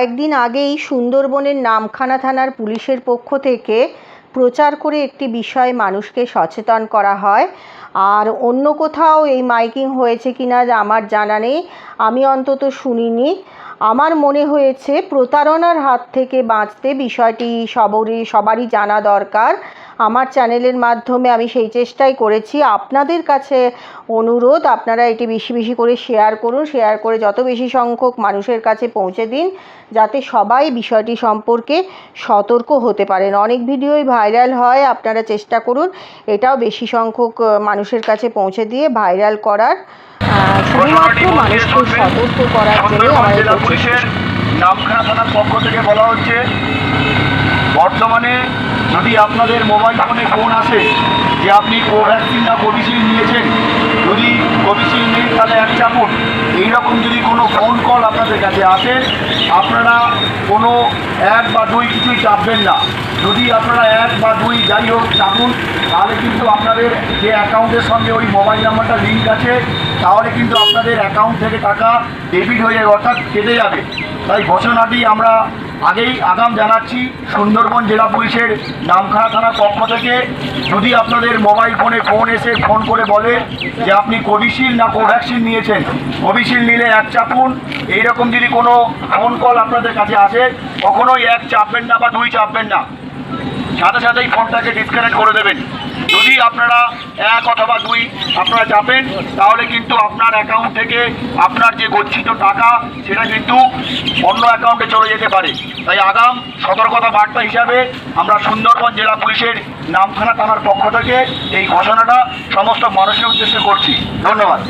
কয়েকদিন আগেই সুন্দরবনের নামখানা থানার পুলিশের পক্ষ থেকে প্রচার করে একটি বিষয়ে মানুষকে সচেতন করা হয়। আর অন্য কোথাও এই মাইকিং হয়েছে কি না আমার জানা নেই। আমি অন্তত শুনিনি। আমার মনে হয়েছে, প্রতারণার হাত থেকে বাঁচতে বিষয়টি সবরই সবারই জানা দরকার। আমার চ্যানেলের মাধ্যমে আমি সেই চেষ্টাই করেছি। আপনাদের কাছে অনুরোধ আপনারা এটি বেশি বেশি করে শেয়ার করুন শেয়ার করে যত বেশি সংখ্যক মানুষের কাছে পৌঁছে দিন যাতে সবাই বিষয়টি সম্পর্কে সতর্ক হতে পারেন। অনেক ভিডিওই ভাইরাল হয় আপনারা চেষ্টা করুন এটাও বেশি সংখ্যক মানুষের কাছে পৌঁছে দিয়ে ভাইরাল করার। শুধুমাত্র মানুষকে সতর্ক করার জন্য আমাদের নামখানা থানার পক্ষ থেকে বলা হচ্ছে বর্তমানে যদি আপনাদের মোবাইল ফোনে ফোন আসে যে আপনি কোভ্যাক্সিন না কোভিশিল্ড নিয়েছেন। যদি কোভিশিল্ড নেই, তাহলে এক চাপুন। এইরকম যদি কোনো ফোন কল আপনাদের কাছে আসে, আপনারা কোনো এক বা দুই কিছুই চাপবেন না। যদি আপনারা এক বা দুই যাই হোক চাপুন, তাহলে কিন্তু আপনাদের যে অ্যাকাউন্টের সঙ্গে ওই মোবাইল নাম্বারটা লিঙ্ক আছে, তাহলে কিন্তু আপনাদের অ্যাকাউন্ট থেকে টাকা ডেবিট হয়ে যাবে অর্থাৎ কেটে যাবে। তাই ঘোষণাটি আমরা আগেই আগাম জানাচ্ছি, সুন্দরবন জেলা পুলিশের নামখানা থানার পক্ষ থেকে। যদি আপনাদের মোবাইল ফোনে ফোন এসে ফোন করে বলে যে আপনি কোভিশিল্ড না কোভ্যাক্সিন নিয়েছেন, কোভিশিল্ড নিলে এক চাপুন। এইরকম যদি কোনো ফোন কল আপনাদের কাছে আসে, কখনোই এক চাপবেন না বা দুই চাপবেন না। সাথে সাথেই ফোনটাকে ডিসকানেক্ট করে দেবেন। যদি আপনারা এক অথবা দুই আপনারা চাপেন, তাহলে কিন্তু আপনার অ্যাকাউন্ট থেকে আপনার যে গচ্ছিত টাকা, সেটা কিন্তু অন্য অ্যাকাউন্টে চলে যেতে পারে। তাই আগাম সতর্কতা বার্তা হিসাবে আমরা সুন্দরবন জেলা পুলিশের নামখানা থানার পক্ষ থেকে এই ঘোষণাটা সমস্ত মানুষের উদ্দেশ্যে করছি। ধন্যবাদ।